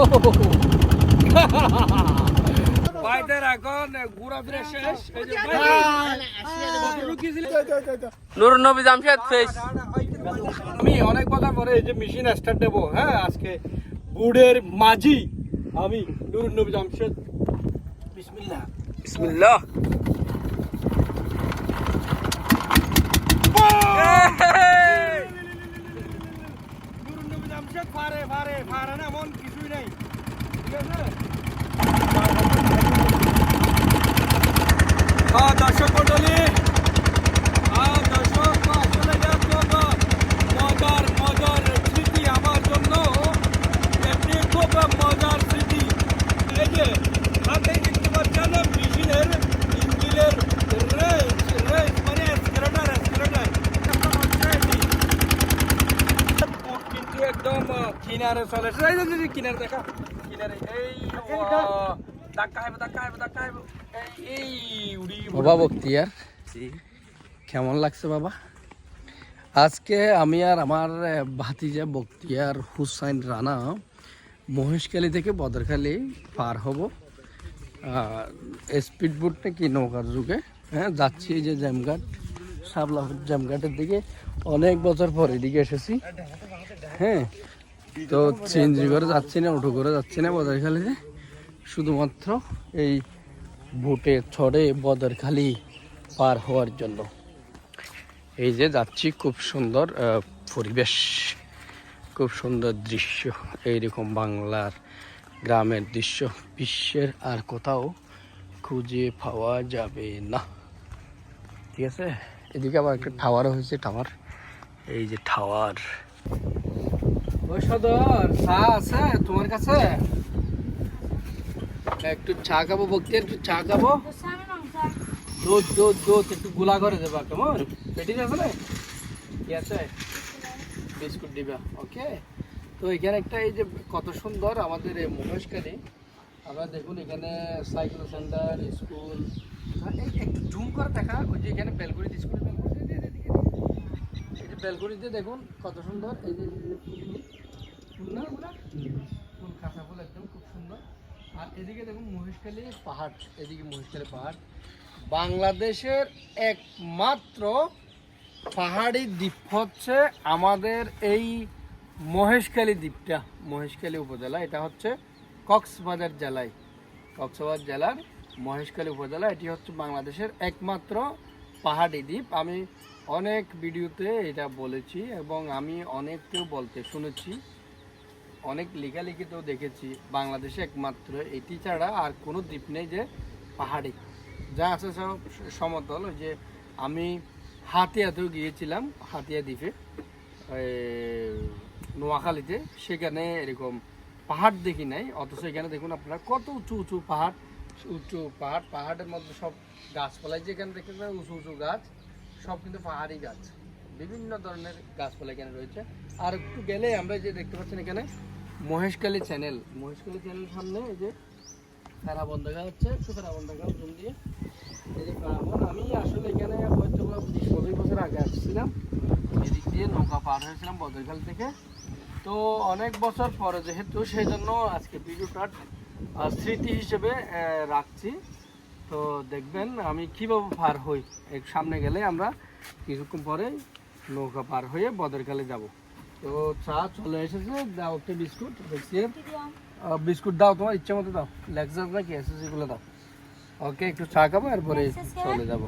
নুর নবী জামশেদ ফেস আমি অনেক কথা পরে এই যে মেশিন স্টার্ট দেবো হ্যাঁ আজকে বুড়ের মাঝি আমি নুর নবী জামশেদ। বিসমিল্লাহ। বিসমিল্লাহ। নুর নবী জামশেদ পারে পারে পারে না এমন কিছুই নাই ঠিক আছে হ্যাঁ দর্শক মন্ডলী হ্যাঁ দর্শক আসলে এটা খুব মজার মজার স্মৃতি আমার জন্য এমনি খুব মজার স্মৃতি এই যে হাতে দেখতে পাচ্ছেন মেশিনের ইঞ্জিনের রেস রেস মানে স্ক্রেটার স্ক্রেটার কিন্তু একদম কিনারে চলে এই যে, এই যে, কিনারে দেখা কিনারে এই ওয়া, ধাক্কা খাইবো ধাক্কা খাইবো ধাক্কা খাইবো এই এই উড়ি বাবা বক্তিয়ার কেমন লাগছে বাবা? আজকে আমি আর আমার ভাতিজা বক্তিয়ার হুসাইন রানা মহেশখালী থেকে বদরখালী পার হব। স্পিড বোট নাকি নৌকার যুগে হ্যাঁ যাচ্ছি যে জ্যামঘাট সাবলা জ্যামঘাটের দিকে। অনেক বছর পর এদিকে এসেছি হ্যাঁ। তো চেঞ্জি করে যাচ্ছি না, উঠো করে যাচ্ছি না বদরখালীতে। শুধুমাত্র এই বুটে ছড়ে বদরখালি পার হওয়ার জন্য। এই যে যাচ্ছি, খুব সুন্দর পরিবেশ, খুব সুন্দর দৃশ্য। এইরকম বাংলার গ্রামের দৃশ্য। বিশ্বের আর কোথাও খুঁজে পাওয়া যাবে না। ঠিক আছে? এদিকে আবার একটা টাওয়ার হয়েছে টাওয়ার এই যে টাওয়ার ওই সদর চা আছে তোমার কাছে? একটু চা খাব বলতে একটু চা খাব দুধ দুধ দুধ একটু গুলা করে দেবা কেমন পেটি আছে না কি আছে বিস্কুট দিবা ওকে তো এখানে একটা এই যে কত সুন্দর আমাদের এই মহেশখালী আমরা দেখুন এখানে সাইকেল সেন্টার স্কুল একটু জুম করে দেখা ওই যে এখানে বেলগুড়ি স্কুল বেলগুড়ি এই বেলগুড়িতে দেখুন কত সুন্দর এই যে ফুল না ফুল কাঁচা ফুল একদম এদিকে দেখুন মহেশখালী পাহাড়, এদিকে মহেশখালী পাহাড়। বাংলাদেশের একমাত্র পাহাড়ি দ্বীপ হচ্ছে আমাদের এই মহেশখালী দ্বীপটা, মহেশখালী উপজেলা। এটা হচ্ছে কক্সবাজার জেলায়। কক্সবাজার জেলার মহেশখালী উপজেলা, এটি হচ্ছে বাংলাদেশের একমাত্র পাহাড়ি দ্বীপ। আমি অনেক ভিডিওতে এটা বলেছি এবং আমি অনেককেও বলতে শুনেছি। অনেক লেখালেখিতেও দেখেছি, বাংলাদেশে একমাত্র। এটি ছাড়া আর কোনো দ্বীপ নেই যে পাহাড়ি। যা আছে সব সমতল যে আমি হাতিয়াতেও গিয়েছিলাম, হাতিয়া দ্বীপে নোয়াখালীতে। সেখানে এরকম পাহাড় দেখি নাই, অথচ এখানে দেখুন আপনারা কত উঁচু উঁচু পাহাড় উঁচু পাহাড়, পাহাড়ের মধ্যে সব গাছপালাই যেখানে দেখতে উঁচু উঁচু গাছ, সব কিন্তু পাহাড়ি গাছ। বিভিন্ন ধরনের গাছপালা এখানে রয়েছে। আর একটু গেলে আমরা যে দেখতে পাচ্ছেন এখানে মহেশকালী চ্যানেল মহেশখালী চ্যানেল সামনে এই যে ফেরাবন দেখা হচ্ছে। একটু ফেরাবন দেখা জুম দিয়ে এই যে আমি আসলে এখানে হয়তো বিশ পঁচিশ বছর আগে আসছিলাম। এদিক দিয়ে নৌকা পার হয়েছিলাম বদরখাল থেকে। তো অনেক বছর পরে যেহেতু সেই জন্য আজকে ভিডিওটা স্মৃতি হিসেবে রাখছি। তো দেখবেন আমি কীভাবে পার হই। সামনে গেলে আমরা কিছুক্ষণ পরে নৌকা পার হয়ে বদরকালে যাব। তো চা চলে এসেছে, দাও একটা বিস্কুট, দেখছি। বিস্কুট দাও তোমার ইচ্ছা মতো দাও। লেক্সাস নাকি এসএসসি গুলো দাও। ওকে একটু চা খাব, এরপরে চলে যাব।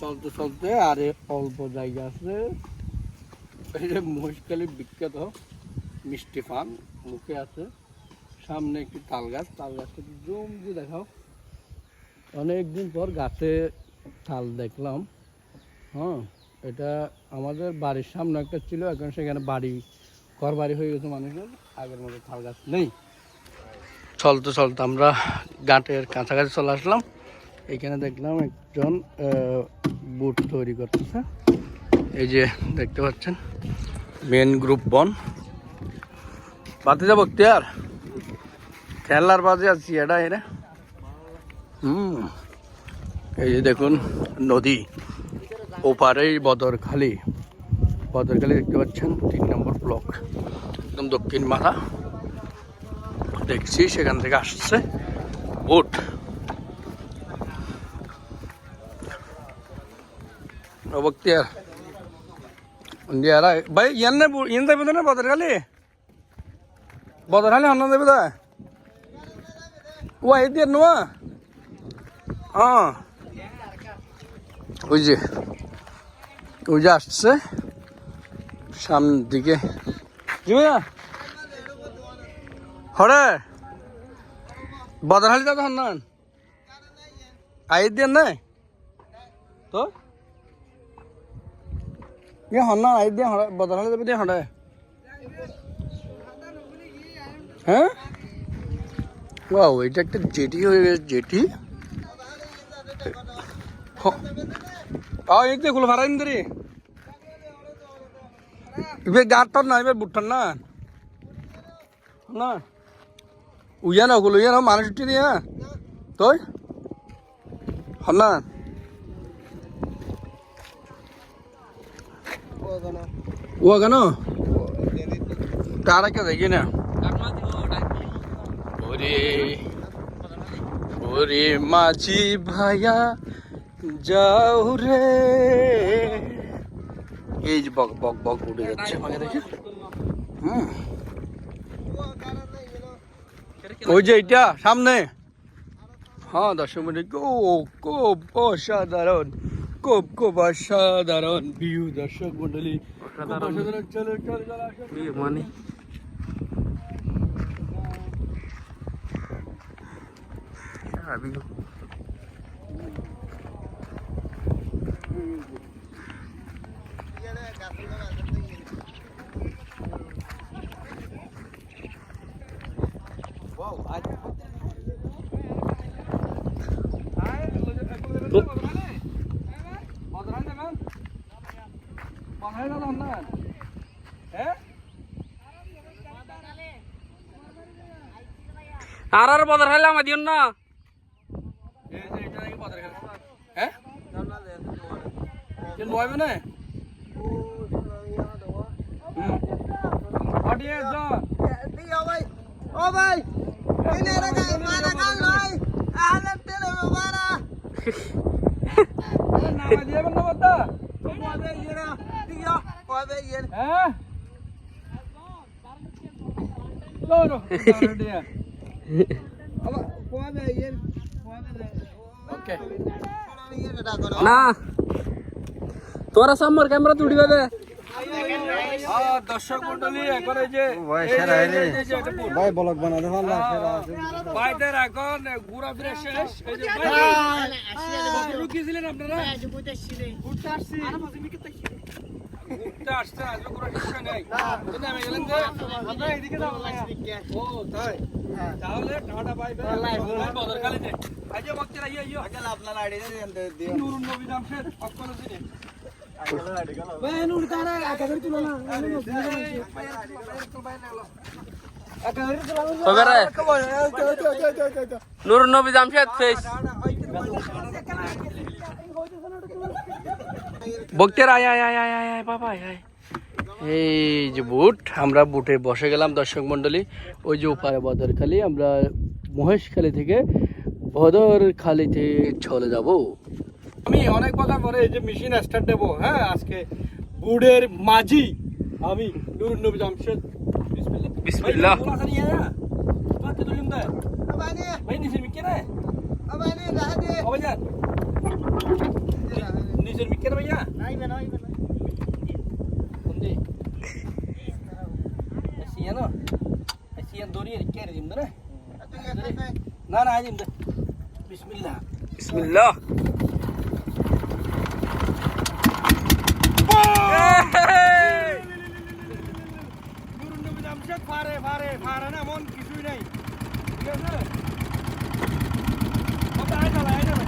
চলতে চলতে আর অল্প জায়গা আছে। মহিষকালী বিখ্যাত মিষ্টি পান মুখে আছে। সামনে একটি তাল গাছ, তাল গাছটা জুম দিয়ে দেখাও। অনেকদিন পর গাছে তাল দেখলাম। হ্যাঁ। এটা আমাদের বাড়ির সামনে একটা ছিল, এখন সেখানে বাড়ি ঘর বাড়ি হয়ে গেছে মানুষের। আগের মতো তাল গাছ নেই। চলতে চলতে আমরা গাঁটের কাছাকাছি চলে আসলাম। এখানে দেখলাম একজন বুট তৈরি করতেছে। এই যে দেখতে পাচ্ছেন মেন গ্রুপ বন। বাতি যাব আর? খেলার বাজে আছি, এটা এরা হুম, এই যে দেখুন, নদী। ওপারেই বদরখালি। বদরখালি দেখতে পাচ্ছেন, তিন নম্বর ব্লক। একদম দক্ষিণ মাথা। দেখছি, সেখান থেকে আসছে বোট। বক্তিয়ার ভাই, ইয়ান ইয়ান যাবে তো না বদরখালি? বদরখালি হন্না যাবে দা ও, এই দিয়ে নোয়া? হ্যাঁ ওই ওই যে আসছে। সামনের দিকে। জিমিয়া, হরে বদরহালি দাদা হন্নান আই দিয়ে নাই? তো? ইয়ে হন্না আই দিয়ে হরে বদরহালি যাবে দিয়ে হরে। হ্যাঁ? ওয়াও এটা একটা জেটি হয়ে গেছে, জেটি। এই গুলো ভাড়া ইন্দ্রি ইবে গাঁটর না এবার বুটর না না উইয়া না ওগুলো উইয়া না মানুষ উঠে দিয়া তুই হন্না ও কেন তারা কে দেখি না ওরে ওরে মাঝি ভাইয়া যাও রে। এই যে বক বক বক উঠে যাচ্ছে আমাকে দেখে। হুম। ওই যে এটা সামনে। হ্যাঁ দর্শক মিনিট খুব খুব অসাধারণ খুব খুব অসাধারণ ভিউ দর্শক মন্ডলী। চলো চলো চলো আসো। মানে? আর আর বদর হইলে আমার দিন না। กินบ่อยไหมเนี่ยพอดีจ้ะตีเอาไปเอาไปนี่เนี่ยนะกันมาละกันเลยอาหารเตลมาละน้ามาเดี๋ยวมันนับตาตัวพอดีเยนะตีเอาพอดีเยนฮะโลโลเดี๋ยวเอาพอดีเยนพอดีเลยโอเค ना তোরা সামর ক্যামেরা তুড়িবে দে। হ্যাঁ দর্শক মন্ডলী এখন এই যে। ভাই ব্লগ বানাতে পারলাম ভাইদের এখন ঘোরাফেরা শেষ। এই যে ভাই, আপনারা? ঘুরতে আসছি ঘুরতে আসছে। আজকে কোনো কিছু নেই। তো গেলেন যে ও তাই? তাহলে টাটা বাই বাই। বদর খালিতে আইজো বক্তের আইয়ো আইয়ো। আগে আপনার আইডি দেন নুরুন নবী জামশেদ অক্কল দিনে ভাই নুর নবী জামশেদ ফেস বক্তের আয় আয় আয় আয় আয় বাবা আয় এই যে বুট, আমরা বুটে বসে গেলাম দর্শক মন্ডলী ওই যে ওপারে বদরখালি আমরা মহেশখালী থেকে বদরখালিতে চলে যাব। আমি অনেক কথা পরে এই যে মেশিন স্টার্ট দেবো হ্যাঁ আজকে বুড়ের মাঝি আমি নুরুল নবী জামশেদ। বিসমিল্লাহ। নিজের বিকের ভাইয়া। ಏನು ಏನು ದೋರಿ ಕೇರಿ ನಿಮ್ದು ನಾ ನಾ ನಿಮ್ದು ಬಿಸ್ಮಿಲ್ಲಾ ಬಿಸ್ಮಿಲ್ಲಾ পারে পারে ফারে না মন কিছুই নাই। ঠিক আছে? আয় চলা আয় চলা।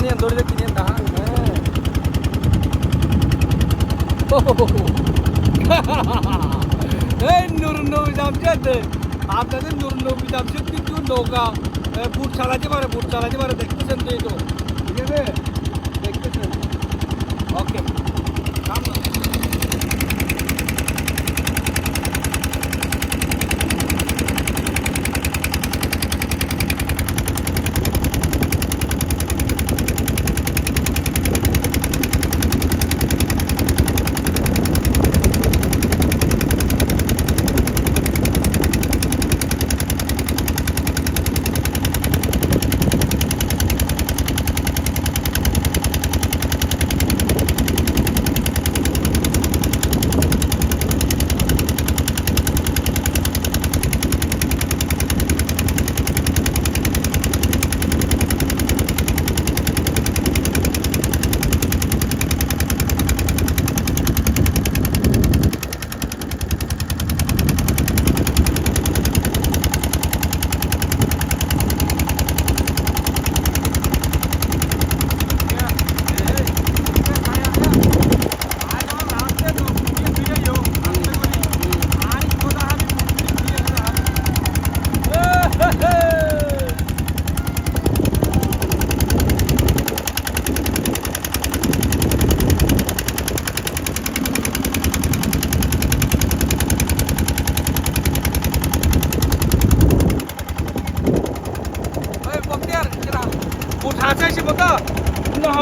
ಅವನಿಗೆ ದೊಡ್ಡದಕ್ಕಿದೆ ಅಂತ নুরুন নবী জামশেদ আপনাদের নুরুন নবী জামশেদ কিন্তু নৌকা বুট চালাতে পারে, বুট চালাতে পারে। দেখতেছেন তো এই তো? ঠিক আছে? দেখতেছেন। ওকে।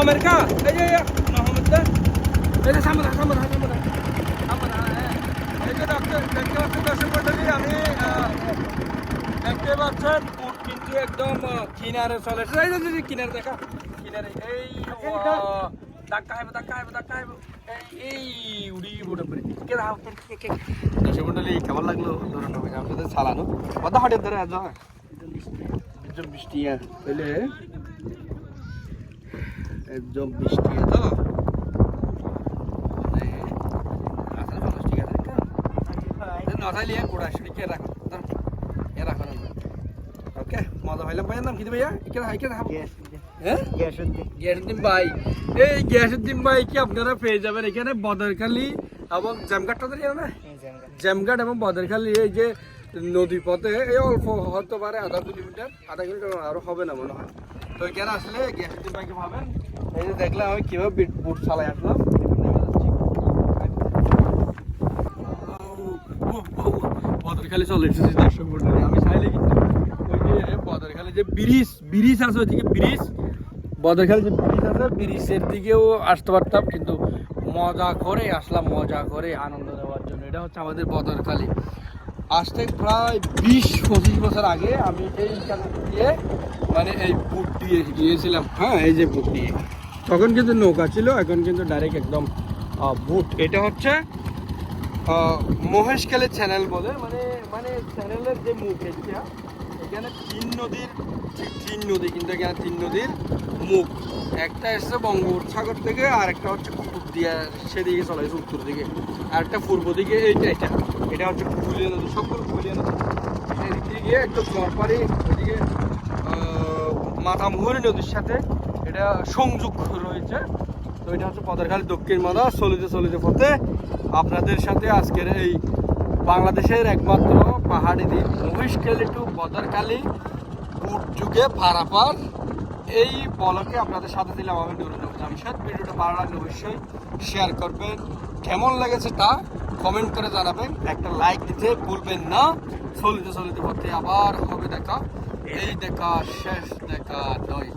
নহমের কা এই যে নহমের দা এই যে সামনে সামনে সামনে সামনে এই যে ডক্টর দেখতে পাচ্ছেন দর্শক মন্ডলী আমি দেখতে পাচ্ছেন উট কিন্তু একদম কিনারে চলে এসেছে। এই কিনারে দেখা কিনারে এই ধাক্কা খাইব ধাক্কা খাইব ধাক্কা খাইব এই এই উড়ি উড়ে পড়ে কে দাও কে কে কে দর্শক মন্ডলী কেমন লাগল? ধরুন নবী আমার সাথে চালানো। কত হাটে ধরে আজ? একদম বৃষ্টি তাহলে একদম বৃষ্টি তো? মানে কে কি হ্যাঁ? ভাই। কি আপনারা পেয়ে যাবেন এখানে বদরখালি এবং জ্যামঘাট টাদের না? জ্যামঘাট এবং বদরখালি এই যে নদী পথে এই অল্প হতে পারে আধা কিলোমিটার আধা কিলোমিটার আরও হবে না মনে হয়। তো এখানে আসলে গ্যাসুদ্দিন ভাইকে পাবেন এই যে দেখলাম আমি কীভাবে বিট চালাই আসলাম। বদরখালি চলে আমি কিন্তু যে ব্রিজ আছে ওইদিকে ব্রিজ। বদরখালি যে ব্রিজ আছে, ব্রিজের দিকেও আসতে পারতাম, কিন্তু মজা করে আসলাম, মজা করে আনন্দ দেওয়ার জন্য। এটা হচ্ছে আমাদের বদরখালি। আজ থেকে প্রায় বিশ, পঁচিশ বছর আগে আমি এইখান দিয়ে মানে এই বুট দিয়ে গিয়েছিলাম। হ্যাঁ এই যে বুট দিয়ে। তখন কিন্তু নৌকা ছিল, এখন কিন্তু ডাইরেক্ট একদম বুট এটা হচ্ছে মহেশখালী চ্যানেল বলে মানে মানে চ্যানেলের যে মুখ এটা এখানে তিন নদীর তিন নদী, কিন্তু এখানে তিন নদীর মুখ। একটা এসছে বঙ্গোপসাগর থেকে, আর একটা হচ্ছে কুতুব সেদিকে চলে গেছে উত্তর দিকে। আর একটা পূর্ব দিকে, এইটা এটা এটা হচ্ছে কুলিয়া নদী, সকল কুলিয়া নদী। এদিক গিয়ে একটু চরপাড়ি ওইদিকে মাথামুহুরি নদীর সাথে এটা সংযোগ রয়েছে। তো এটা হচ্ছে পদারখালী দক্ষিণ মাদা চলিতে চলিতে পথে। আপনাদের সাথে আজকের এই বাংলাদেশের একমাত্র পাহাড়ি দ্বীপ মহিষখালী টু বদরখালী বুট যুগে পারাপার এই বলকে আপনাদের সাথে দিলাম আমি নুরুল জামশেদ ভিডিওটা ভালো লাগলে অবশ্যই শেয়ার করবেন। কেমন লেগেছে তা কমেন্ট করে জানাবেন। একটা লাইক দিতে ভুলবেন না। চলিতে চলিতে পথে আবার হবে দেখা। এই দেখা, শেষ দেখা, নয়।